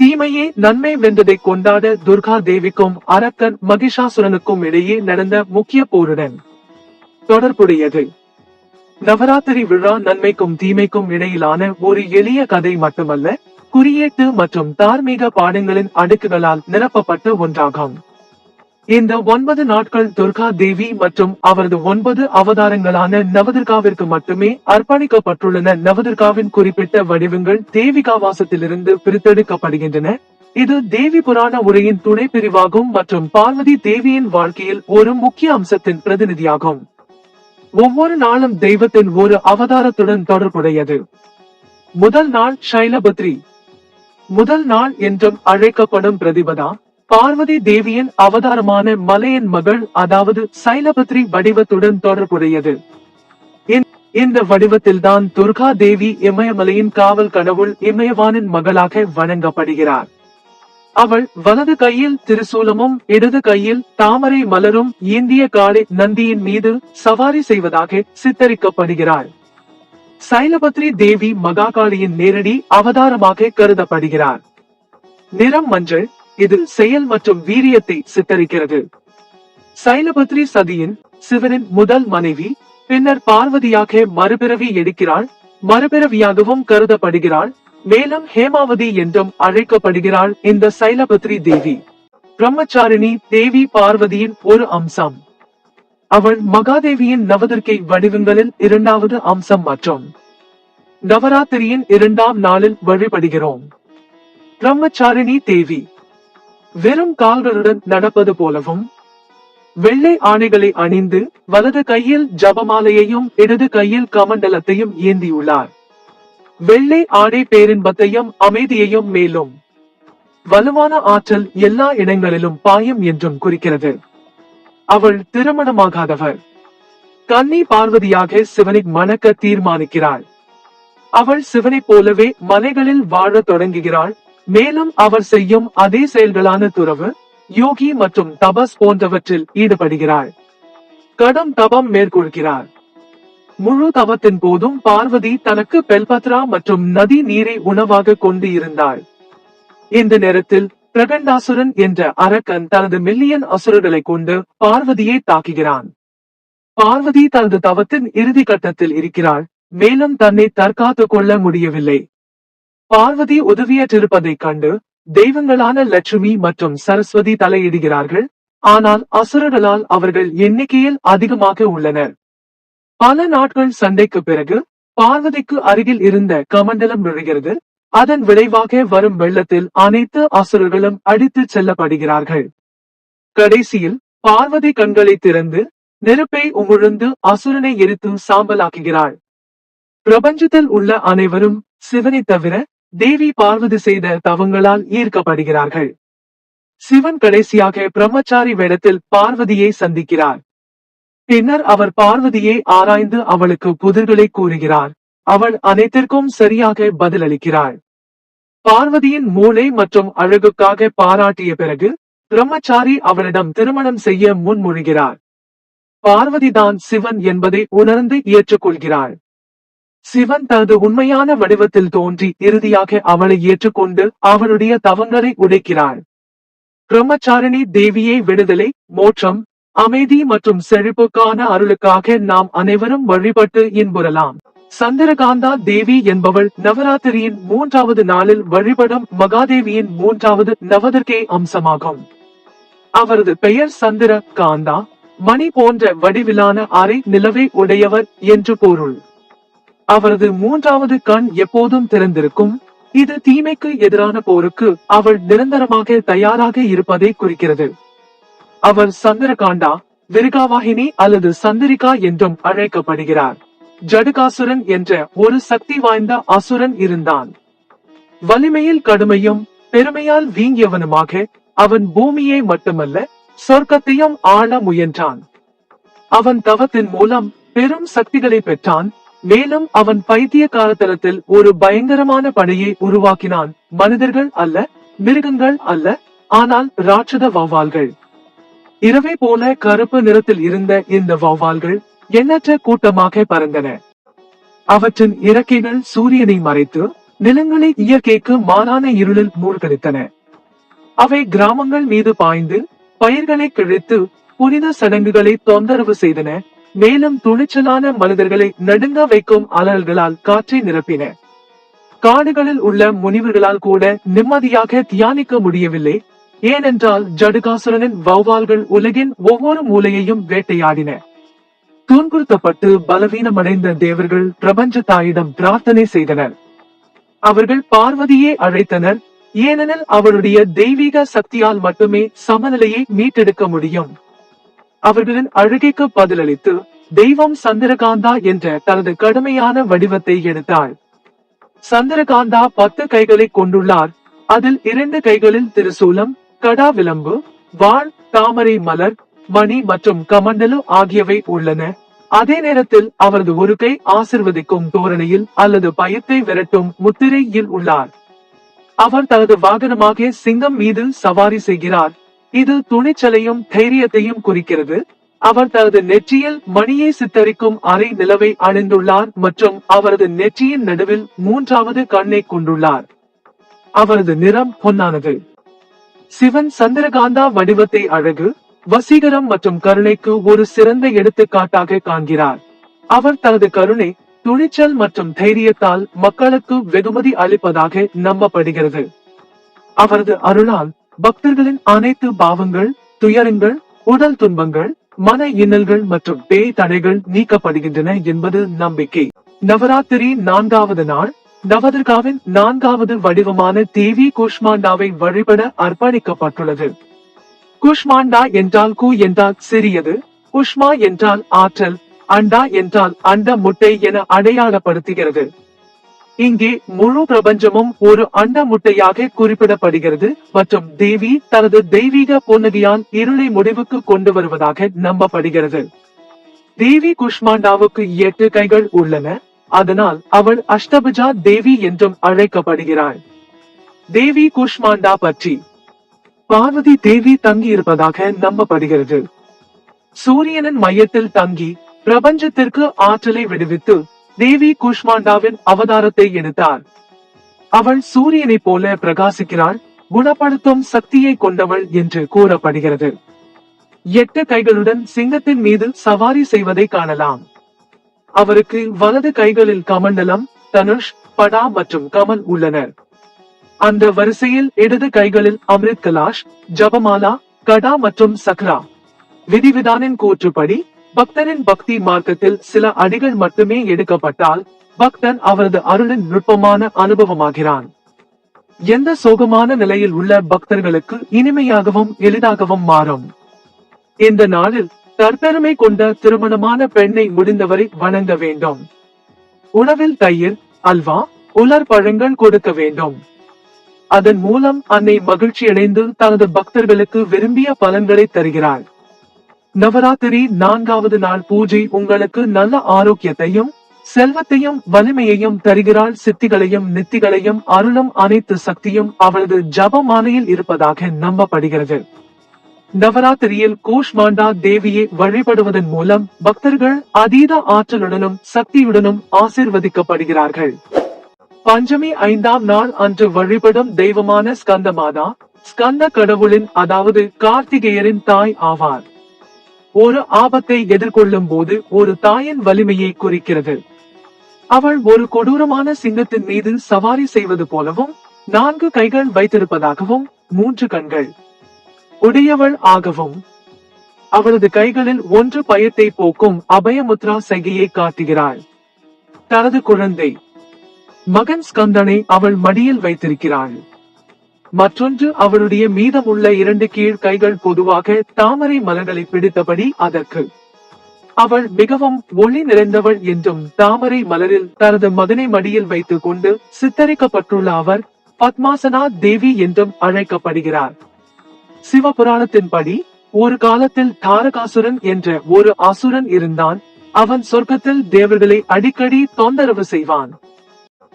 தீமையே நன்மை வென்றதை கொண்டாட துர்கா தேவிக்கும் அரக்கன் மகிஷாசுரனுக்கும் இடையே நடந்த முக்கிய போருடன் தொடர்புடையது. நவராத்திரி விழா நன்மைக்கும் தீமைக்கும் இடையிலான ஒரு எளிய கதை மட்டுமல்ல குறியீட்டு மற்றும் தார்மீக பாடங்களின் அடுக்குகளால் நிரப்பப்பட்ட ஒன்றாகும். இந்த ஒன்பது நாட்கள் துர்கா தேவி மற்றும் அவரது ஒன்பது அவதாரங்களான நவதுர்காவிற்கு மட்டுமே அர்ப்பணிக்கப்பட்டுள்ளன. நவதுர்காவின் குறிப்பிட்ட வடிவங்கள் தேவிகாவாசத்திலிருந்து பிரித்தெடுக்கப்படுகின்றன. இது தேவி புராண உரையின் துணை பிரிவாகும் மற்றும் பார்வதி தேவியின் வாழ்க்கையில் ஒரு முக்கிய அம்சத்தின் பிரதிநிதியாகும். ஒவ்வொரு நாளும் தெய்வத்தின் ஒரு அவதாரத்துடன் தொடர்புடையது. முதல் நாள் ஷைலபத்ரி. முதல் நாள் என்றும் அழைக்கப்படும் பிரதிபதா. பார்வதி தேவியின் அவதாரமான மலையின் மகள் அதாவது சைலபத்ரி வடிவத்துடன் தொடர்புடையது. இந்த- வடிவத்தில்தான் துர்கா தேவி இமயமலையின் காவல் கடவுள் இமயவானின் மகளாக வணங்கப்படுகிறார். அவள் வலது கையில் திருசூலமும் இடது கையில் தாமரை மலரும் ஏந்திய காளை நந்தியின் மீது சவாரி செய்வதாக சித்தரிக்கப்படுகிறாள். சைலபத்ரி தேவி மகாகாளியின் நேரடி அவதாரமாக கருதப்படுகிறார். நிறம் மஞ்சள் இது செயல் மற்றும் வீரியத்தை சித்தரிக்கிறது. சைலபத்ரி சதியின் சிவனின் முதல் மனைவி பின்னர் பார்வதியாக மறுபிறவி எடுக்கிறாள் மறுபிறவியாகவும் கருதப்படுகிறாள் மேலும் ஹேமாவதி என்றும் அழைக்கப்படுகிறாள் இந்த சைலபத்ரி தேவி. பிரம்மச்சாரிணி தேவி பார்வதியின் ஒரு அம்சம். அவள் மகாதேவியின் நவதுர்க்கை வடிவங்களில் இரண்டாவது அம்சம் மற்றும் நவராத்திரியின் இரண்டாம் நாளில் வழிபடுகிறோம். பிரம்மச்சாரிணி தேவி. வெறும் கால்களுடன் நடப்பது போலவும் வெள்ளை ஆணைகளை அணிந்து வலது கையில் ஜபமாலையையும் இடது கையில் கமண்டலத்தையும் ஏந்தியுள்ளார். வெள்ளை ஆடை பேரின்பத்தையும் அமைதியையும் மேலும். வலுவான ஆற்றல் எல்லா இடங்களிலும் பாயும் என்றும் குறிக்கிறது. அவள் திருமணமாகாதவர். கன்னி பார்வதியாக சிவனை மணக்க தீர்மானிக்கிறாள். அவள் சிவனைப் போலவே மலைகளில் வாழத் தொடங்குகிறாள். மேலும் அவர் செய்யும் அதே செயல்களான துறவு யோகி மற்றும் தபஸ் போன்றவற்றில் ஈடுபடுகிறார். கடும் தபம் மேற்கொள்கிறார். முழு தவத்தின் போதும் பார்வதி தனக்கு பெல்பத்ரா மற்றும் நதி நீரை உணவாக கொண்டு இருந்தாள். இந்த நேரத்தில் பிரகண்டாசுரன் என்ற அரக்கன் தனது மில்லியன் அசுரர்களை கொண்டு பார்வதியை தாக்குகிறான். பார்வதி தனது தவத்தின் இறுதி கட்டத்தில் இருக்கிறாள் மேலும் தன்னை தற்காத்துக் கொள்ள முடியவில்லை. பார்வதி உதவியற்றிருப்பதைக் கண்டு தெய்வங்களான லட்சுமி மற்றும் சரஸ்வதி தலையிடுகிறார்கள். ஆனால் அசுரர்களால் அவர்கள் எண்ணிக்கையில் அதிகமாக உள்ளனர். பல நாட்கள் சண்டைக்கு பிறகு பார்வதிக்கு அருகில் இருந்த கமண்டலம் விழுகிறது அதன் விளைவாக வரும் வெள்ளத்தில் அனைத்து அசுரர்களும் அடித்துச் செல்லப்படுகிறார்கள். கடைசியில் பார்வதி கண்களை திறந்து நெருப்பை உமிழ்ந்து அசுரனை எரித்து சாம்பலாக்குகிறாள். பிரபஞ்சத்தில் உள்ள அனைவரும் சிவனை தவிர தேவி பார்வதி செய்த தவங்களால் ஈர்க்கப்படுகிறார்கள். சிவன் கடைசியாக பிரம்மச்சாரி வேடத்தில் பார்வதியை சந்திக்கிறார். பின்னர் அவர் பார்வதியை ஆராய்ந்து அவளுக்கு புதிர்களை கூறுகிறார். அவள் அனைத்திற்கும் சரியாக பதிலளிக்கிறாள். பார்வதியின் மூளை மற்றும் அழகுக்காக பாராட்டிய பிறகு பிரம்மச்சாரி அவளிடம் திருமணம் செய்ய முன்மொழிகிறார். பார்வதிதான் சிவன் என்பதை உணர்ந்து ஏற்றுக்கொள்கிறாள். சிவன் தனது உண்மையான வடிவத்தில் தோன்றி இறுதியாக அவளை ஏற்றுக்கொண்டு அவளுடைய தவங்களை உடைக்கிறாள் பிரம்மச்சாரிணி தேவியை விடுதலை மோட்சம் அமைதி மற்றும் செழிப்புக்கான அருளுக்காக நாம் அனைவரும் வழிபட்டு இன்புறலாம். சந்திரகாந்தா தேவி என்பவள் நவராத்திரியின் மூன்றாவது நாளில் வழிபடும் மகாதேவியின் மூன்றாவது நவதற்கே அம்சமாகும். அவரது பெயர் சந்திர காந்தா மணி போன்ற வடிவிலான அரை நிலவை உடையவர் என்று பொருள். அவரது மூன்றாவது கண் எப்போதும் திறந்திருக்கும். இது தீமைக்கு எதிரான போருக்கு அவள் நிரந்தரமாக தயாராக இருப்பதை குறிக்கிறது. அவர் சந்திரகாண்டா விருகாவாகினி அல்லது சந்திரிகா என்றும் அழைக்கப்படுகிறார். ஜடுகாசுரன் என்ற ஒரு சக்தி வாய்ந்த அசுரன் இருந்தான். வலிமையில் கடுமையும் பெருமையால் வீங்கியவனுமாக அவன் பூமியை மட்டுமல்ல சொர்க்கத்தையும் ஆள முயன்றான். அவன் தவத்தின் மூலம் பெரும் சக்திகளை பெற்றான் மேலும் அவன் பைத்திய காலத்தலத்தில் ஒரு பயங்கரமான படையை உருவாக்கினான். மனிதர்கள் அல்ல மிருகங்கள் அல்ல ஆனால் ராட்சத வௌவால்கள். இரவை போல கருப்பு நிறத்தில் இருந்த இந்த வௌவால்கள் எண்ணற்ற கூட்டமாக பறந்தன. அவற்றின் இறக்கைகள் சூரியனை மறைத்து நிலங்களை இயற்கைக்கு மாறான இருளில் மூழ்கடித்தன. அவை கிராமங்கள் மீது பாய்ந்து பயிர்களை கிழித்து புனித சடங்குகளை தொந்தரவு செய்தன. மேலும் துணிச்சலான மனிதர்களை நடுங்க வைக்கும் அலல்களால் காற்றை நிரப்பின. காடுகளில் உள்ள முனிவர்களால் கூட நிம்மதியாக தியானிக்க முடியவில்லை. ஏனென்றால் ஜடுகாசுரனின் வௌவால்கள் உலகின் ஒவ்வொரு மூலையையும் வேட்டையாடின. துன்புறுத்தப்பட்டு பலவீனமடைந்த தேவர்கள் பிரபஞ்ச தாயிடம் பிரார்த்தனை செய்தனர். அவர்கள் பார்வதியே அழைத்தனர். ஏனெனில் அவருடைய தெய்வீக சக்தியால் மட்டுமே சமநிலையை மீட்டெடுக்க முடியும். அவர்களின் அழுகைக்கு பதிலளித்து தெய்வம் சந்திரகாந்தா என்ற தனது கடுமையான வடிவத்தை எடுத்தாள். சந்திரகாந்தா பத்து கைகளை கொண்டுள்ளார். அதில் இரண்டு கைகளில் திருசூலம் கடா விளம்பு வாழ் தாமரை மலர் மணி மற்றும் கமண்டலு ஆகியவை உள்ளன. அதே நேரத்தில் அவரது ஒரு கை ஆசிர்வதிக்கும் தோரணையில் அல்லது பயத்தை விரட்டும் முத்திரையில் உள்ளார். அவர் தனது வாகனமாக சிங்கம் மீது சவாரி செய்கிறார். இது துணிச்சலையும் தைரியத்தையும் குறிக்கிறது. அவர் தனது நெற்றியில் மணியை சித்தரிக்கும் அரை நிலவை அணிந்துள்ளார் மற்றும் அவரது நெற்றியின் நடுவில் மூன்றாவது கண்ணை கொண்டுள்ளார். அவரது நிறம் பொன்னானது. சிவன் சந்திரகாந்தா வடிவத்தை அழகு வசீகரம் மற்றும் கருணைக்கு ஒரு சிறந்த எடுத்துக்காட்டாக காண்கிறார். அவர் தனது கருணை துணிச்சல் மற்றும் தைரியத்தால் மக்களுக்கு வெகுமதி அளிப்பதாக நம்பப்படுகிறது. அவரது அருளால் பக்தர்களின் அனைத்து பாவங்கள் துயரங்கள் உடல் துன்பங்கள் மன இன்னல்கள் மற்றும் பேய் தடைகள் நீக்கப்படுகின்றன என்பது நம்பிக்கை. நவராத்திரி நான்காவது நாள் நவதுர்காவின் நான்காவது வடிவமான தேவி குஷ்மாண்டாவை வழிபட அர்ப்பணிக்கப்பட்டுள்ளது. குஷ்மாண்டா என்றால் கு என்றால் சிறியது குஷ்மா என்றால் ஆற்றல் அண்டா என்றால் அண்ட முட்டை என அடையாளப்படுத்துகிறது. இங்கே முழு பிரபஞ்சமும் ஒரு அண்ட முட்டையாக குறிப்பிடப்படுகிறது மற்றும் தேவி தனது தெய்வீக புன்னகையான் இருளை முடிவுக்கு கொண்டு வருவதாக நம்பப்படுகிறது. தேவி குஷ்மாண்டாவுக்கு எட்டு கைகள் உள்ளன அதனால் அவள் அஷ்டபுஜா தேவி என்றும் அழைக்கப்படுகிறாள். தேவி குஷ்மாண்டா பற்றி. பார்வதி தேவி தங்கி இருப்பதாக நம்பப்படுகிறது. சூரியனின் மையத்தில் தங்கி பிரபஞ்சத்திற்கு ஆற்றலை விடுவித்து தேவி குஷ்மாண்டாவின் அவதாரத்தை எடுத்தார். அவள் சூரியனைப் போல பிரகாசிக்கிறாள் குணப்படுத்தும் சக்தியை கொண்டவள் என்று கூறப்படுகிறது. எட்டு கைகளுடன் சிங்கத்தின் மீது சவாரி செய்வதை காணலாம். அவருக்கு வலது கைகளில் கமண்டலம் தனுஷ் படா மற்றும் கமல் உள்ளனர். அந்த வரிசையில் இடது கைகளில் அமிர்த் கலாஷ் ஜபமாலா கடா மற்றும் சக்ரா. விதிவிதானின் கூற்றுப்படி பக்தரின் பக்தி மார்க்கத்தில் சில அடிகள் மட்டுமே எடுக்கப்பட்டால் பக்தன் அவரது அருளின் நுட்பமான அனுபவமாகிறான். எந்த சோகமான நிலையில் உள்ள பக்தர்களுக்கு இனிமையாகவும் எளிதாகவும் மாறும். இந்த நாளில் தற்பெருமை கொண்ட திருமணமான பெண்ணை முடிந்தவரை வணங்க வேண்டும். உணவில் தயிர் அல்வா உலர் பழங்கள் கொடுக்க வேண்டும். அதன் மூலம் அன்னை மகிழ்ச்சியடைந்து தனது பக்தர்களுக்கு விரும்பிய பலன்களை தருகிறாள். நவராத்திரி நான்காவது நாள் பூஜை உங்களுக்கு நல்ல ஆரோக்கியத்தையும் செல்வத்தையும் வலிமையையும் தருகிறாள். சித்திகளையும் நித்திகளையும் அருளும் அனைத்து சக்தியும் அவளது ஜபமானையில் இருப்பதாக நம்பப்படுகிறது. நவராத்திரியில் கூஷ்மாண்டா தேவியை வழிபடுவதன் மூலம் பக்தர்கள் அதீத ஆற்றலுடனும் சக்தியுடனும் ஆசிர்வதிக்கப்படுகிறார்கள். பஞ்சமி ஐந்தாம் நாள் அன்று வழிபடும் தெய்வமான ஸ்கந்த மாதா ஸ்கந்த கடவுளின் அதாவது கார்த்திகேயரின் தாய் ஆவார். ஒரு ஆபத்தை எதிர்கொள்ளும் போது ஒரு தாயின் வலிமையை குறிக்கிறது. அவள் ஒரு கொடூரமான சிங்கத்தின் மீது சவாரி செய்வது போலவும் நான்கு கைகள் வைத்திருப்பதாகவும் மூன்று கண்கள் உடையவள் ஆகவும் அவளது கைகளில் ஒன்று பயத்தை போக்கும் அபயமுத்ரா சைகையை காட்டுகிறாள். தனது குழந்தை மகன் ஸ்கந்தனை அவள் மடியில் வைத்திருக்கிறாள். மற்றொன்று அவளுடைய மீதமுள்ள இரண்டு கீழ் கைகள் பொதுவாக தாமரை மலர்களை பிடித்தபடி அதற்கு. அவள் மிகவும் ஒளி நிறைந்தவள் என்றும் தாமரை மலரில் தனது மகனை மடியில் வைத்துக் கொண்டு சித்தரிக்கப்பட்டுள்ள அவர் பத்மாசனா தேவி என்றும் அழைக்கப்படுகிறார். சிவபுராணத்தின்படி ஒரு காலத்தில் தாரகாசுரன் என்ற ஒரு அசுரன் இருந்தான். அவன் சொர்க்கத்தில் தேவர்களை அடிக்கடி தொந்தரவு செய்வான்.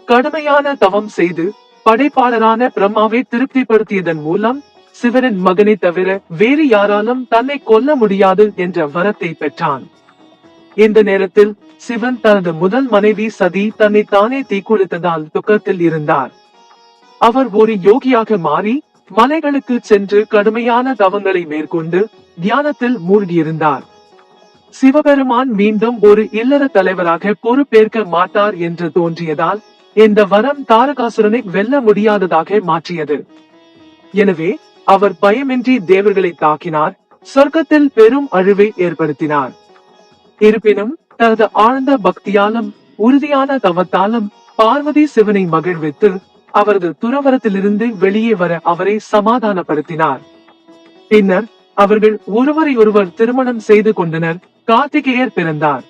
கடுமையான தவம் செய்து படைப்பாளரான பிரம்மாவை திருப்திப்படுத்தியதன் மூலம் சிவனின் மகனை தவிர வேறு யாராலும் தன்னை கொல்ல முடியாது என்ற வரத்தை பெற்றான். இந்த நேரத்தில் சிவன் தனது முதல் மனைவி சதி தன்னை தானே தீக்குளித்ததால் துக்கத்தில் இருந்தார். அவர் ஒரு யோகியாக மாறி மலைகளுக்கு சென்று கடுமையான தவங்களை மேற்கொண்டு தியானத்தில் மூழ்கியிருந்தார். சிவபெருமான் மீண்டும் ஒரு இல்லற தலைவராக பொறுப்பேற்க மாட்டார் என்று தோன்றியதால் இந்த வரம் தாரகாசுரனை வெல்ல முடியாததாக மாற்றியது. எனவே அவர் பயமின்றி தேவர்களை தாக்கினார் சொர்க்கத்தில் பெரும் அழிவை ஏற்படுத்தினார். இருப்பினும் தனது ஆழ்ந்த பக்தியாலும் உறுதியான தவத்தாலும் பார்வதி சிவனை மகிழ்வித்து அவரது துறவரத்திலிருந்து வெளியே வர அவரை சமாதானப்படுத்தினார். பின்னர் அவர்கள் ஒருவரை ஒருவர் திருமணம் செய்து கொண்டனர் கார்த்திகேயர் பிறந்தார்.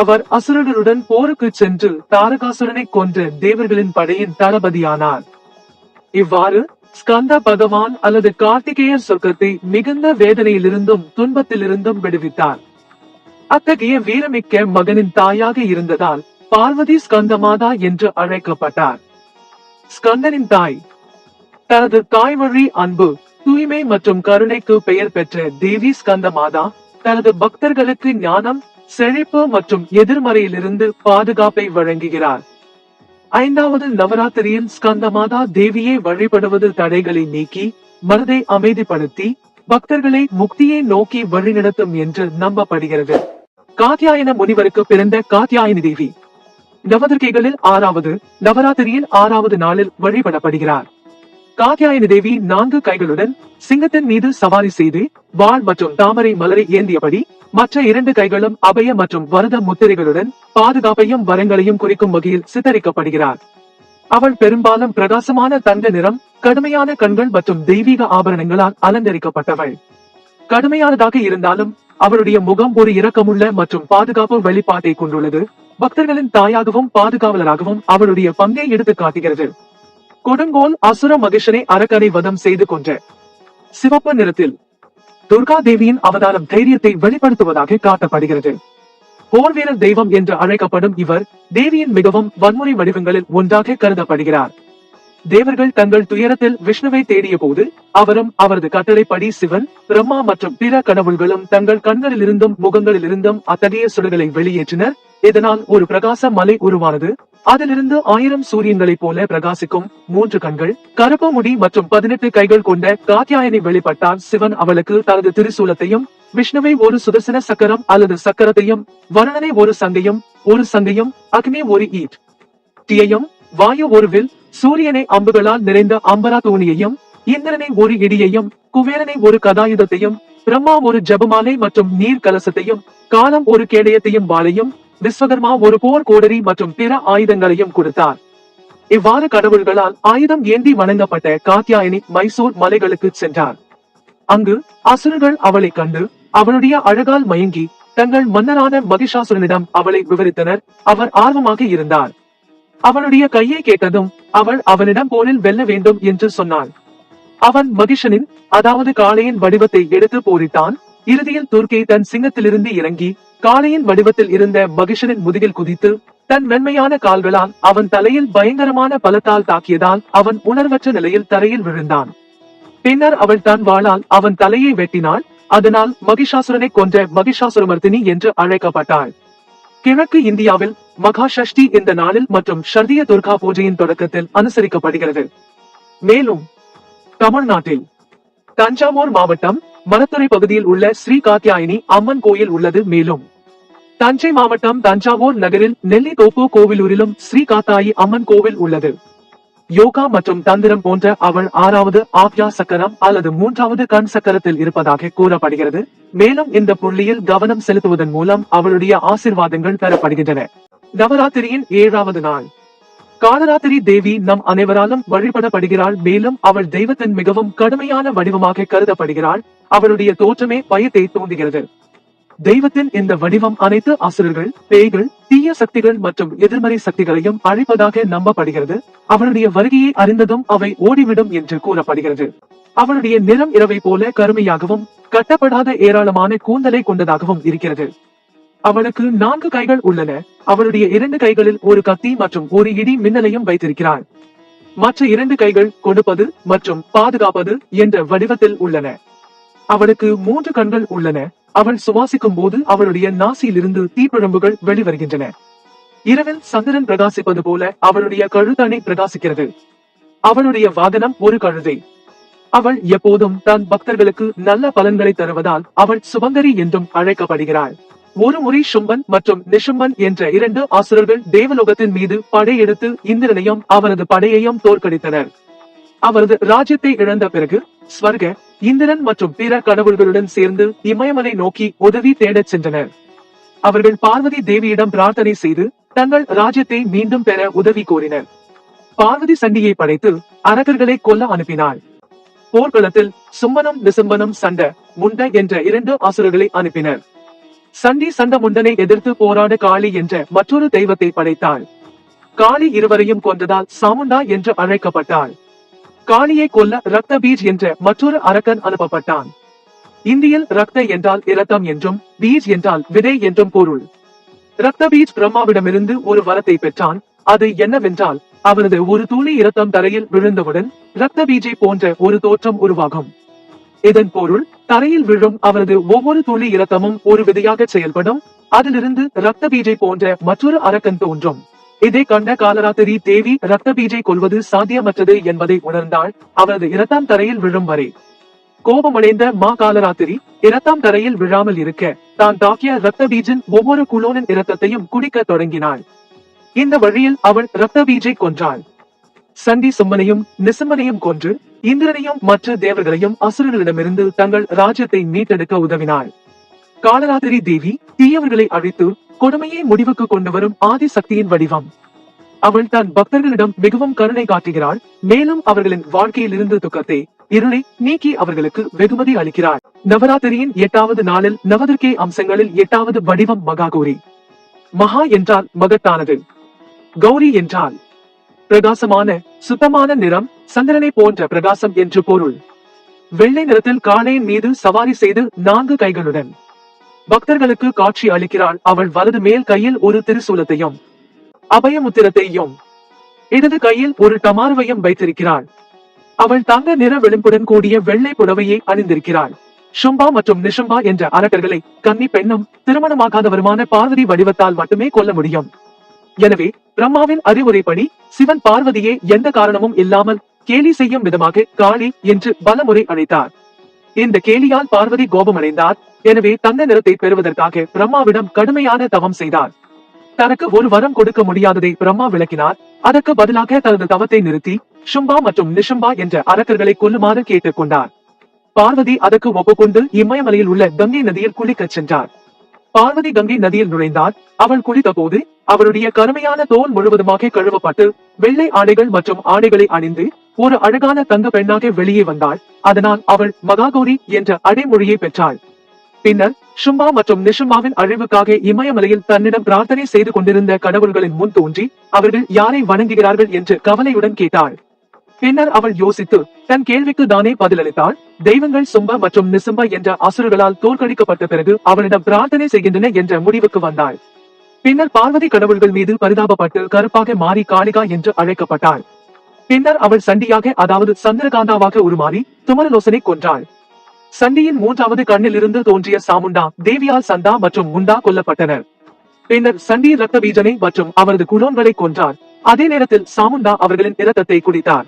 அவர் அசுரர்களுடன் போருக்கு சென்று தாரகாசுரனை கொன்ற தேவர்களின் படையின் தளபதியானார். இவ்வாறு ஸ்கந்த பகவான் அல்லது கார்த்திகேயர் சொர்க்கத்தை மிகுந்த வேதனையிலிருந்தும் துன்பத்திலிருந்தும் விடுவித்தார். அத்தகைய வீரமிக்க மகனின் தாயாக இருந்ததால் பார்வதி ஸ்கந்தமாதா என்று அழைக்கப்பட்டார். ஸ்கந்தனின் தாய் தனது தாய் வழி அன்பு தூய்மை மற்றும் கருணைக்கு பெயர் பெற்ற தேவி ஸ்கந்தமாதா தனது பக்தர்களுக்கு ஞானம் செழிப்பு மற்றும் எதிர்மறையிலிருந்து பாதுகாப்பை வழங்குகிறார். ஐந்தாவது நவராத்திரியில் ஸ்கந்தமாதா தேவியை வழிபடுவது தடைகளை நீக்கி மனதை அமைதிப்படுத்தி பக்தர்களை முக்தியை நோக்கி வழிநடத்தும் என்று நம்பப்படுகிறது. காத்தியாயன முனிவருக்கு பிறந்த காத்தியாயனி தேவி. நவதுர்க்கைகளில் ஆறாவது நவராத்திரியில் ஆறாவது நாளில் வழிபடப்படுகிறார். காத்தியாயனி தேவி நான்கு கைகளுடன் சிங்கத்தின் மீது சவாரி செய்து வாள் மற்றும் தாமரை மலரை ஏந்தியபடி மற்ற இரண்டு கைகளும் அபய மற்றும் வருத முத்திரைகளுடன் பாதுகாப்பையும் வரங்களையும் குறிக்கும் வகையில் சித்தரிக்கப்படுகிறார். அவள் பெரும்பாலும் பிரகாசமான தங்க நிறம் கடுமையான கண்கள் மற்றும் தெய்வீக ஆபரணங்களால் அலங்கரிக்கப்பட்டவள். கடுமையானதாக இருந்தாலும் அவளுடைய முகம் ஒரு இரக்கமுள்ள மற்றும் பாதுகாப்பு வெளிப்பாட்டை கொண்டுள்ளது. பக்தர்களின் தாயாகவும் பாதுகாவலராகவும் அவளுடைய பங்கை எடுத்து காட்டுகிறது. கொடுங்கோல் அசுர மகிஷனை அரக்கனை வதம் செய்து கொன்ற சிவப்பு நிறத்தில் துர்கா தேவியின் அவதாரம் தைரியத்தை வெளிப்படுத்துவதாக காட்டப்படுகிறது. போர் வீரர் தெய்வம் என்று அழைக்கப்படும் இவர் தேவியின் மிகவும் வன்முறை வடிவங்களில் ஒன்றாக கருதப்படுகிறார். தேவர்கள் தங்கள் துயரத்தில் விஷ்ணுவை தேடிய போது அவரும் அவரது கட்டளைப்படி சிவன் பிரம்மா மற்றும் பிற கடவுள்களும் தங்கள் கண்களிலிருந்தும் முகங்களிலிருந்தும் அத்தகைய சுடுகளை வெளியேற்றினர். இதனால் ஒரு பிரகாச மலை உருவானது. அதிலிருந்து ஆயிரம் சூரியன்களைப் போல பிரகாசிக்கும் மூன்று கண்கள் கருப்பு முடி மற்றும் பதினெட்டு கைகள் கொண்ட காத்தியாயனை வெளிப்பட்டால் சிவன் அவளுக்கு தனது திருசூலத்தையும் விஷ்ணுவை ஒரு சுதர்சன சக்கரம் அல்லது சக்கரத்தையும் வருணனை ஒரு சங்கையும் ஒரு சங்கையும் அக்னி ஒரு ஈட். தீயையும் வாயு ஒரு வில் சூரியனை அம்புகளால் நிறைந்த அம்பரா தோணியையும் இந்திரனை ஒரு இடியையும் குபேரனை ஒரு கதாயுதத்தையும் பிரம்மா ஒரு ஜபமாலை மற்றும் நீர் கலசத்தையும் காலம் ஒரு கேடயத்தையும் வாழையும் விஸ்வகர்மா ஒரு போர் கோடரி மற்றும் பிற ஆயுதங்களையும் கொடுத்தார். இவ்வாறு கடவுள்களால் ஆயுதம் ஏந்தி வணங்கப்பட்ட காத்தியாயனி மைசூர் மலைகளுக்கு சென்றார். அங்கு அசுரர்கள் அவளை கண்டு அவளுடைய அழகால் மயங்கி தங்கள் மன்னரான மகிஷாசுரனிடம் அவளை விவரித்தனர். அவர் ஆர்வமாக இருந்தார். அவனுடைய கையை கேட்டதும் அவள் அவனிடம் போரில் வெல்ல வேண்டும் என்று சொன்னாள். அவன் மகிஷனின் அதாவது காளையின் வடிவத்தை எடுத்து போரிட்டான். இறுதியில் துர்க்கை தன் சிங்கத்திலிருந்து இறங்கி காளையின் வடிவத்தில் இருந்த மகிஷனின் முதுகில் குதித்து தன் மென்மையான கால்களால் அவன் தலையில் பயங்கரமான பலத்தால் தாக்கியதால் அவன் உணர்வற்ற நிலையில் தரையில் விழுந்தான். பின்னர் அவள் தன் வாளால் அவன் தலையை வெட்டினாள். அதனால் மகிஷாசுரனை கொன்ற மகிஷாசுரமர்த்தினி என்று அழைக்கப்பட்டாள். கிழக்கு இந்தியாவில் மகா சஷ்டி இந்த நாளில் மற்றும் ஷர்திய துர்கா பூஜையின் தொடக்கத்தில் அனுசரிக்கப்படுகிறது. மேலும் தமிழ்நாட்டில் தஞ்சாவூர் மாவட்டம் மணத்துறை பகுதியில் உள்ள ஸ்ரீ காத்தியாயினி அம்மன் கோயில் உள்ளது மேலும். தஞ்சை மாவட்டம் தஞ்சாவூர் நகரில் நெல்லித்தோப்பு கோவிலூரிலும் ஸ்ரீ காத்தாயி அம்மன் கோவில் உள்ளது. யோகா மற்றும் தந்திரம் போன்ற அவள் ஆறாவது ஆக்யா சக்கரம் அல்லது மூன்றாவது கண் சக்கரத்தில் இருப்பதாக கூறப்படுகிறது. மேலும் இந்த புள்ளியில் கவனம் செலுத்துவதன் மூலம் அவளுடைய ஆசிர்வாதங்கள் பெறப்படுகின்றன. நவராத்திரியின் ஏழாவது நாள். காலராத்திரி தேவி நம் அனைவராலும் வழிபடப்படுகிறாள் மேலும் அவள் தெய்வத்தின் மிகவும் கடுமையான வடிவமாக கருதப்படுகிறாள். அவளுடைய தோற்றமே பயத்தை தூண்டுகிறது. தெய்வத்தின் இந்த வடிவம் அனைத்து அசுரர்கள் பேய்கள் தீய சக்திகள் மற்றும் எதிர்மறை சக்திகளையும் அழிப்பதாக நம்பப்படுகிறது. அவளுடைய வருகையை அறிந்ததும் அவை ஓடிவிடும் என்று கூறப்படுகிறது. அவளுடைய நிறம் இரவை போல கருமையாகவும் கட்டப்படாத ஏராளமான கூந்தலை கொண்டதாகவும் இருக்கிறது. அவளுக்கு நான்கு கைகள் உள்ளன. அவளுடைய இரண்டு கைகளில் ஒரு கத்தி மற்றும் ஒரு இடி மின்னலையும் வைத்திருக்கிறார் மற்ற இரண்டு கைகள் கொடுப்பது மற்றும் பாதுகாப்பது என்ற வடிவத்தில் உள்ளன. அவளுக்கு மூன்று கண்கள் உள்ளன. அவள் சுவாசிக்கும் போது அவளுடைய நாசியிலிருந்து தீப்பிழம்புகள் வெளிவருகின்றன. இரவில் சந்திரன் பிரகாசிப்பது போல அவளுடைய கழுத்தணை பிரகாசிக்கிறது. அவளுடைய வாகனம் ஒரு கழுதை. அவள் எப்போதும் தன் பக்தர்களுக்கு நல்ல பலன்களை தருவதால் அவள் சுபங்கரி என்றும் அழைக்கப்படுகிறாள். ஒரு முறை சும்பன் மற்றும் நிஷும்பன் என்ற இரண்டு ஆசுரர்கள் தேவலோகத்தின் மீது படையெடுத்து இந்திரனையும் அவரது படையையும் தோற்கடித்தனர். அவரது ராஜ்யத்தை இழந்த பிறகு ஸ்வர்க இந்திரன் மற்றும் பிற கடவுள்களுடன் சேர்ந்து இமயமலை நோக்கி உதவி தேடச் சென்றனர். அவர்கள் பார்வதி தேவியிடம் பிரார்த்தனை செய்து தங்கள் ராஜ்யத்தை மீண்டும் பெற உதவி கோரினர். பார்வதி சண்டியை படைத்து அரக்கர்களை கொல்ல அனுப்பினாள். போர்க்களத்தில் சும்மனம் நிசம்பனம் சண்ட முண்ட என்ற இரண்டு அசுரர்களை அனுப்பினர். சண்டி சண்ட முண்டனை எதிர்த்து போராட காளி என்ற மற்றொரு தெய்வத்தை படைத்தாள். காளி இருவரையும் கொன்றதால் சாமுண்டா என்று அழைக்கப்பட்டாள். காளியை கொல்ல ரத்த பீஜ் என்ற மற்றொரு அரக்கன் அனுப்பப்பட்டான். இந்தியில் ரத்த என்றால் இரத்தம் என்றும் பீஜ் என்றால் விதை என்றும் பொருள். ரத்த பீஜ் பிரம்மாவிடமிருந்து ஒரு வரத்தை பெற்றான். அது என்னவென்றால் அவனது ஒரு துளி இரத்தம் தரையில் விழுந்தவுடன் ரத்த பீஜை போன்ற ஒரு தோற்றம் உருவாகும். இதன் பொருள் தரையில் விழும் அவரது ஒவ்வொரு துளி இரத்தமும் ஒரு விதையாக செயல்படும் அதிலிருந்து ரத்த பீஜை போன்ற மற்றொரு அரக்கன் தோன்றும். இதை கண்ட காலராத்திரி தேவி ரத்த பீஜை கொள்வது சாத்தியமற்றது என்பதை உணர்ந்தாள் அவரது இரத்தாம் தரையில் விழும் வரை. கோபமடைந்த மா காலராத்திரி இரத்தாம் தரையில் விழாமல் இருக்க தான் தாக்கிய ரத்த பீஜின் ஒவ்வொரு குலோனின் இரத்தத்தையும் குடிக்க தொடங்கினாள். இந்த வழியில் அவள் ரத்த பீஜை கொன்றாள். சண்டி சும்மனையும் நிசம்மனையும் கொன்று இந்திரனையும் மற்ற தேவர்களையும் அசுரர்களிடமிருந்து தங்கள் ராஜ்யத்தை மீட்டெடுக்க உதவினாள். காலராத்திரி தேவி தீயவர்களை அழித்து கொடுமையை முடிவுக்கு கொண்டு வரும் ஆதி சக்தியின் வடிவம். அவள் தன் பக்தர்களிடம் மிகவும் கருணை காட்டுகிறாள். மேலும் அவர்களின் வாழ்க்கையில் இருந்து துக்கத்தை இருளை நீக்கி அவர்களுக்கு வெகுமதி அளிக்கிறாள். நவராத்திரியின் எட்டாவது நாளில் நவதுர்க்கை அம்சங்களில் எட்டாவது வடிவம் மகாகௌரி. மகா என்றால் மகத்தானது. கௌரி என்றால் பிரகாசமான சுத்தமான நிறம் சந்திரனை போன்ற பிரகாசம் என்று பொருள். வெள்ளை நிறத்தில் காளையின் மீது சவாரி செய்து நான்கு கைகளுடன் பக்தர்களுக்கு காட்சி அளிக்கிறாள். அவள் வலது மேல் கையில் ஒரு திருசூலத்தையும் அபயமுத்திரத்தையும் இடது கையில் ஒரு டமாருவையும் வைத்திருக்கிறாள். அவள் தங்க நிற விளிம்புடன் கூடிய வெள்ளை புடவையை அணிந்திருக்கிறாள். ஷும்பா மற்றும் நிஷம்பா என்ற அரக்கர்களை கன்னி பெண்ணும் திருமணமாகாதவருமான பார்வதி வடிவத்தால் மட்டுமே கொல்ல முடியும். எனவே பிரம்மாவின் அறிவுரைப்படி சிவன் பார்வதியை எந்த காரணமும் இல்லாமல் கேலி செய்யும் விதமாக காளி என்று பலமுறை அழைத்தார். இந்த கேலியால் பார்வதி கோபமடைந்தார். எனவே தங்க நிறத்தை பெறுவதற்காக பிரம்மாவிடம் கடுமையான தவம் செய்தார். தனக்கு ஒரு வரம் கொடுக்க முடியாததை பிரம்மா விளக்கினார். அதற்கு பதிலாக தனது தவத்தை நிறுத்தி ஷும்பா மற்றும் நிஷம்பா என்ற அரக்கர்களை கொல்லுமாறு கேட்டுக் கொண்டார் பார்வதி அதற்கு ஒப்புக்கொண்டு இமயமலையில் உள்ள கங்கை நதியில் குளிக்கச் சென்றார். பார்வதி கங்கை நதியில் நுழைந்தார் அவள் குளித்த போது அவளுடைய கருமையான தோல் முழுவதுமாக கழுவப்பட்டு வெள்ளை ஆடைகள் மற்றும் ஆடைகளை அணிந்து ஒரு அழகான தங்க பெண்ணாக வெளியே வந்தாள். அதனால் அவள் மகாகோரி என்ற அடைமொழியை பெற்றாள். பின்னர் ஷும்பா மற்றும் நிஷும்பாவின் அழிவுக்காக இமயமலையில் தன்னிடம் பிரார்த்தனை செய்து கொண்டிருந்த கடவுள்களின் முன் தோன்றி அவர்கள் யாரை வணங்குகிறார்கள் என்று கவலையுடன் கேட்டாள். பின்னர் அவள் யோசித்து தன் கேள்விக்கு தானே பதிலளித்தாள்? தெய்வங்கள் சும்ப மற்றும் நிசும்ப என்ற அசுரர்களால் தோற்கடிக்கப்பட்ட பிறகு அவளிடம் பிரார்த்தனை செய்கின்றன என்ற முடிவுக்கு வந்தாள். பின்னர் பார்வதி கடவுள்கள் மீது பரிதாபப்பட்டு கருப்பாக மாறி காளிகா என்று அழைக்கப்பட்டாள். பின்னர் அவள் சண்டியாக அதாவது சந்திரகாந்தாவாக உருமாறி துமரலோசனை கொன்றாள். சண்டியின் மூன்றாவது கண்ணில் இருந்து தோன்றிய சாமுண்டா தேவியால் சந்தா மற்றும் முண்டா கொல்லப்பட்டனர். பின்னர் சண்டியின் ரத்த பீஜனை மற்றும் அவரது குலோன்களை கொன்றார். அதே நேரத்தில் சாமுண்டா அவர்களின் இரத்தத்தை குடித்தார்.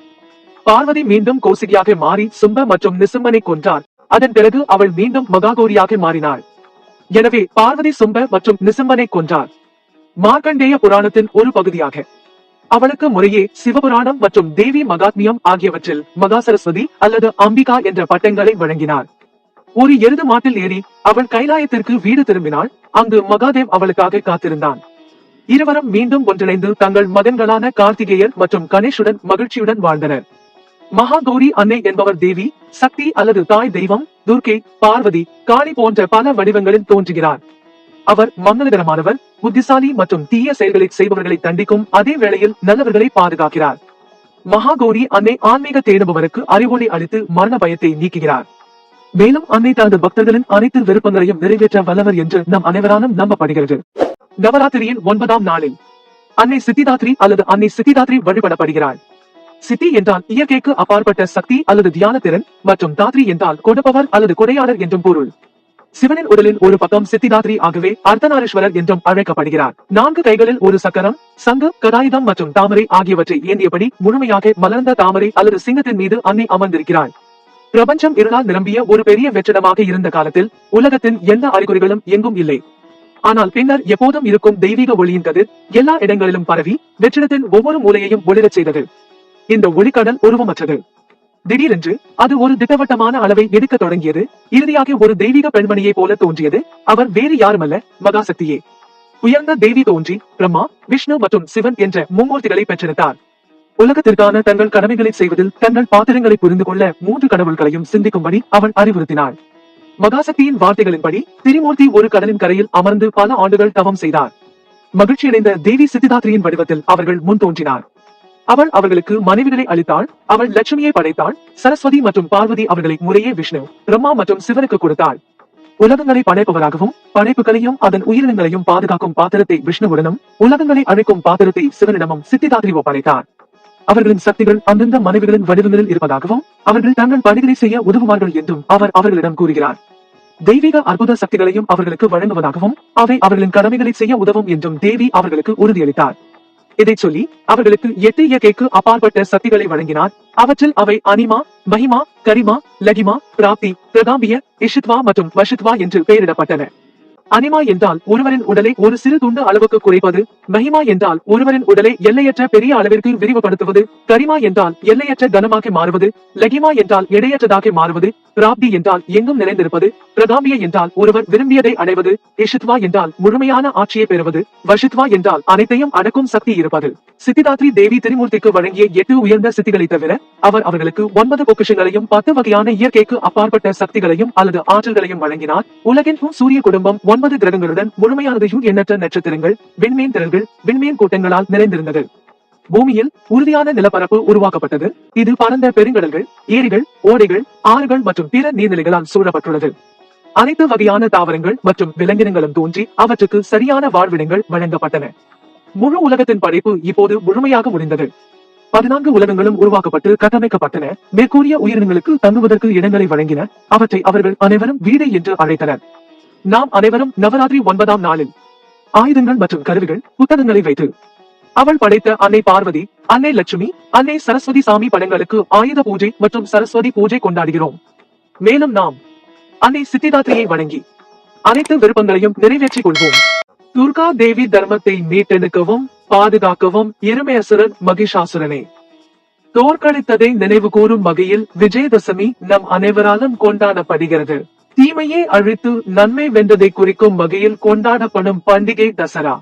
பார்வதி மீண்டும் கோசிகியாக மாறி சும்ப மற்றும் நிசும்பனை கொன்றார் அதன் பிறகு அவள் மீண்டும் மகாகோரியாக மாறினாள். எனவே பார்வதி சும்ப மற்றும் நிசும்பனை கொன்றார் மார்க்கண்டேய புராணத்தின் ஒரு பகுதியாக. அவளுக்கு முறையே சிவபுராணம் மற்றும் தேவி மகாத்மியம் ஆகியவற்றில் மகா சரஸ்வதி அல்லது அம்பிகா என்ற பட்டங்களை வழங்கினார் ஒரு எருது மாட்டில் ஏறி அவள் கைலாயத்திற்கு வீடு திரும்பினாள். அங்கு மகாதேவ் அவளுக்காக காத்திருந்தான். இருவரும் மீண்டும் ஒன்றிணைந்து தங்கள் மகன்களான கார்த்திகேயர் மற்றும் கணேஷுடன் மகிழ்ச்சியுடன் வாழ்ந்தனர். மகாகௌரி அன்னை என்பவர் தேவி சக்தி அல்லது தாய் தெய்வம் துர்கே பார்வதி காளி போன்ற பல வடிவங்களில் தோன்றுகிறார். அவர் மங்களகரமானவர் புத்திசாலி மற்றும் தீய செயல்களை செய்பவர்களை தண்டிக்கும் அதே வேளையில் நல்லவர்களை பாதுகாக்கிறார். மகாகௌரி அன்னை ஆன்மீக தேடுபவருக்கு அறிவொளி அளித்து மரண பயத்தை நீக்குகிறார். மேலும் அன்னை தனது பக்தர்களின் அனைத்து விருப்பங்களையும் நிறைவேற்ற வல்லவர் என்று நம் அனைவராலும் நம்பப்படுகிறது. நவராத்திரியின் ஒன்பதாம் நாளில் அன்னை சித்திதாத்ரி அல்லது அன்னை சித்திதாத்ரி வழிபடப்படுகிறாள். சித்தி என்றால் இயற்கைக்கு அப்பாற்பட்ட சக்தி அல்லது தியான திறன் மற்றும் தாத்ரி என்றால் கொடுப்பவர் அல்லது கொடையாளர் என்றும் பொருள். சிவனின் உடலில் ஒரு பக்கம் சித்திதாத்ரி ஆகவே அர்த்தநாரீஸ்வரர் என்றும் அழைக்கப்படுகிறார். நான்கு கைகளில் ஒரு சக்கரம் சங்கு கதாயுதம் மற்றும் தாமரை ஆகியவற்றை ஏந்தியபடி முழுமையாக மலர்ந்த தாமரை அல்லது சிங்கத்தின் மீது அன்னை அமர்ந்திருக்கிறாள். பிரபஞ்சம் இருளால் நிரம்பிய ஒரு பெரிய வெற்றிடமாக இருந்த காலத்தில் உலகத்தின் எந்த அறிகுறிகளும் எங்கும் இல்லை. ஆனால் பின்னர் எப்போதும் இருக்கும் தெய்வீக ஒளியின் கதிர் எல்லா இடங்களிலும் பரவி வெற்றிடத்தின் ஒவ்வொரு மூலையையும் ஒளிரச் செய்தது. இந்த ஒளிக்கடல் உருவமற்றது. திடீரென்று அது ஒரு திட்டவட்டமான அளவை எடுக்க தொடங்கியது. இறுதியாக ஒரு தெய்வீக பெண்மணியை போல தோன்றியது. அவர் வேறு யாருமல்ல மகாசக்தியே. உயர்ந்த தேவி தோன்றி பிரம்மா விஷ்ணு மற்றும் சிவன் என்ற மும்மூர்த்திகளை பெற்றெடுத்தார். உலகத்திற்கான தங்கள் கடமைகளை செய்வதில் தங்கள் பாத்திரங்களை புரிந்து கொள்ள மூன்று கடவுள்களையும் சிந்திக்கும்படி அவள் அறிவுறுத்தினாள். மகாசக்தியின் வார்த்தைகளின்படி திரிமூர்த்தி ஒரு கடலின் கரையில் அமர்ந்து பல ஆண்டுகள் தவம் செய்தார். மகிழ்ச்சியடைந்த தேவி சித்திதாத்ரியின் வடிவத்தில் அவர்கள் முன் தோன்றினார். அவள் அவர்களுக்கு மனைவிகளை அளித்தாள். அவள் லட்சுமியை படைத்தாள். சரஸ்வதி மற்றும் பார்வதி அவர்களை முறையே விஷ்ணு பிரம்மா மற்றும் சிவனுக்கு கொடுத்தாள். உலகங்களை படைப்பவராகவும் படைப்புகளையும் அதன் உயிரினங்களையும் பாதுகாக்கும் பாத்திரத்தை விஷ்ணுவுடனும் உலகங்களை அழைக்கும் பாத்திரத்தை சிவனிடமும் சித்திதாத்ரி ஒப்படைத்தார் அவர்களின் சக்திகள் அந்தந்த மனைவிகளின் வடிவங்களில் இருப்பதாகவும் அவர்கள் தங்கள் பணிகளை செய்ய உதவுவார்கள் என்றும் அவர் அவர்களிடம் கூறுகிறார். தெய்வீக அற்புத சக்திகளையும் அவர்களுக்கு வழங்குவதாகவும் அவை அவர்களின் கடமைகளை செய்ய உதவும் என்றும் தேவி அவர்களுக்கு உறுதியளித்தார். இதை சொல்லி அவர்களுக்கு எட்டு இயற்கைக்கு அப்பாற்பட்ட சக்திகளை வழங்கினார். அவற்றில் அவை அனிமா மஹிமா கரிமா லகிமா பிராப்தி பிரதாம்பிய இஷித்வா மற்றும் வஷித்வா என்று பெயரிடப்பட்டன. அனிமா என்றால் ஒருவரின் உடலை ஒரு சிறு துண்டு அளவுக்கு குறைப்பது மஹிமா என்றால் ஒருவரின் உடலை எல்லையற்ற பெரிய அளவிற்கு விரிவுபடுத்துவது கரிமா என்றால் எல்லையற்ற கனமாக மாறுவது லகிமா என்றால் எடையற்றதாக மாறுவது பிராப்தி என்றால் எங்கும் நிறைந்திருப்பது பிரகாம்பிய என்றால் ஒருவர் விரும்பியதை அடைவது இஷித்வா என்றால் முழுமையான ஆட்சியை பெறுவது வஷித்வா என்றால் அனைத்தையும் அடக்கும் சக்தி இருப்பது. சித்திதாத்ரி தேவி திரிமூர்த்திக்கு வழங்கிய எட்டு உயர்ந்த சித்திகளை தவிர அவர் அவர்களுக்கு ஒன்பது பொக்கிஷங்களையும் பத்து வகையான இயற்கைக்கு அப்பாற்பட்ட சக்திகளையும் அல்லது ஆற்றல்களையும் வழங்கினார். உலகின் சூரிய குடும்பம் ஒன்பது கிரகங்களுடன் முழுமையானதையும் எண்ணற்ற நட்சத்திரங்கள் விண்மீன் திரள்கள் விண்மீன் கூட்டங்களால் நிறைந்திருந்தது. பூமியில் உறுதியான நிலப்பரப்பு உருவாக்கப்பட்டது. இது பரந்த பெருங்கடல்கள் ஏரிகள் ஓடைகள் ஆறுகள் மற்றும் பிற நீர்நிலைகளால் சூழப்பட்டுள்ளது. அனைத்து வகையான தாவரங்கள் மற்றும் விலங்கினங்களும் தோன்றி அவற்றுக்கு சரியான வாழ்விடங்கள் வழங்கப்பட்டன. முழு உலகத்தின் படைப்பு இப்போது முழுமையாக முடிந்தது. பதினான்கு உலகங்களும் உருவாக்கப்பட்டு கட்டமைக்கப்பட்டன. மேற்கூறிய உயிரினங்களுக்கு தங்குவதற்கு இடங்களை வழங்கின. அவற்றை அவர்கள் அனைவரும் வீடு என்று அழைத்தனர். நாம் அனைவரும் நவராத்திரி ஒன்பதாம் நாளில் ஆயுதங்கள் மற்றும் கருவிகள் புத்தகங்களை வைத்து அவள் படைத்த அன்னை பார்வதி அன்னை லட்சுமி அன்னை சரஸ்வதி சாமி படங்களுக்கு ஆயுத பூஜை மற்றும் சரஸ்வதி பூஜை கொண்டாடுகிறோம். மேலும் நாம் அன்னை சித்திதாத்திரியை வணங்கி அனைத்து விருப்பங்களையும் நிறைவேற்றிக் கொள்வோம். துர்கா தேவி தர்மத்தை மீட்டெடுக்கவும் பாதுகாக்கவும் இருமயசுரன் மகிஷாசுரனே. தோற்கடித்ததை நினைவு கூறும் வகையில் விஜயதசமி நம் அனைவராலும் கொண்டாடப்படுகிறது. தீமையை அழித்து நன்மை வென்றதை குறிக்கும் வகையில் கொண்டாடப்படும் பண்டிகை தசரா.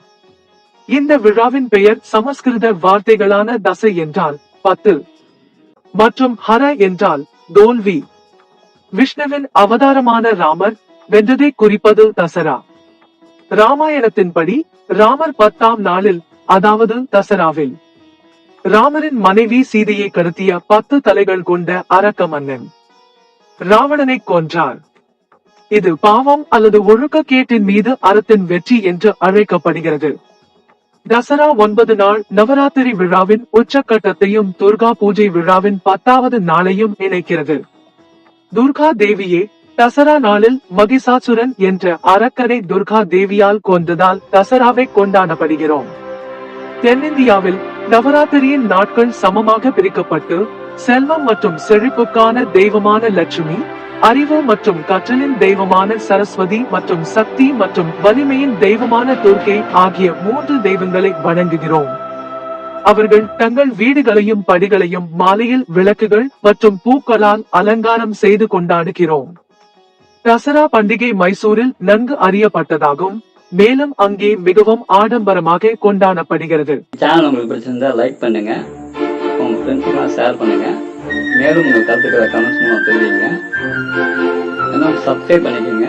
இந்த விழாவின் பெயர் சமஸ்கிருத வார்த்தைகளான தசை என்றால் பத்து மற்றும் ஹர என்றால் தோல்வி. விஷ்ணுவின் அவதாரமான ராமர் வென்றதை குறிப்பது தசரா. ராமாயணத்தின்படி ராமர் பத்தாம் நாளில் அதாவது தசராவில் ராமரின் மனைவி சீதையை கடத்திய பத்து தலைகள் கொண்ட அரக்க மன்னன் ராவணனை கொன்றார். இது பாவம் அல்லது ஒழுக்க கேட்டின் மீது அறத்தின் வெற்றி என்று அழைக்கப்படுகிறது. தசரா ஒன்பது நாள் நவராத்திரி விழாவின் உச்சக்கட்டத்தையும் துர்கா பூஜை விழாவின் பத்தாவது நாளையும் இணைக்கிறது. துர்கா தேவியே தசரா நாளில் மகிசாசுரன் என்ற அரக்கனை துர்கா தேவியால் கொண்டதால் தசராவை கொண்டாடப்படுகிறோம். தென்னிந்தியாவில் நவராத்திரியின் நாட்கள் சமமாக பிரிக்கப்பட்டு செல்வம் மற்றும் செழிப்புக்கான தெய்வமான லட்சுமி அறிவு மற்றும் கற்றலின் தெய்வமான சரஸ்வதி மற்றும் சக்தி மற்றும் வலிமையின் தெய்வமான துர்க்கை ஆகிய மூன்று தெய்வங்களை வணங்குகிறோம். அவர்கள் தங்கள் வீடுகளையும் படிகளையும் மாலையில் விளக்குகள் மற்றும் பூக்களால் அலங்காரம் செய்து கொண்டாடுகிறோம். தசரா பண்டிகை மைசூரில் நன்கு அறியப்பட்டதாகும். மேலும் அங்கே மிகவும் ஆடம்பரமாக கொண்டாடப்படுகிறது. சேனல் உங்களுக்கு பிடிச்சிருந்தா லைக் பண்ணுங்க. உங்க ஃப்ரெண்ட்ஸ்க்குலாம் ஷேர் பண்ணுங்க. மேலும் உங்க கருத்துக்களை கமெண்ட்ஸ் மூலம் தெரிவிங்க இன்னும் சப்ஸ்கிரைப் பண்ணிக்கோங்க.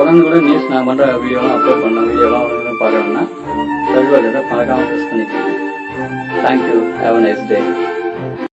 உடனே கூட நியூஸ் நான் பண்ற வீடியோலாம் அப்லோட் பண்ண வீடியோலாம் உடனே பார்க்கணும்னா பெல் பட்டனை மறக்காம பண்ணிக்கோங்க. Thank you have nice day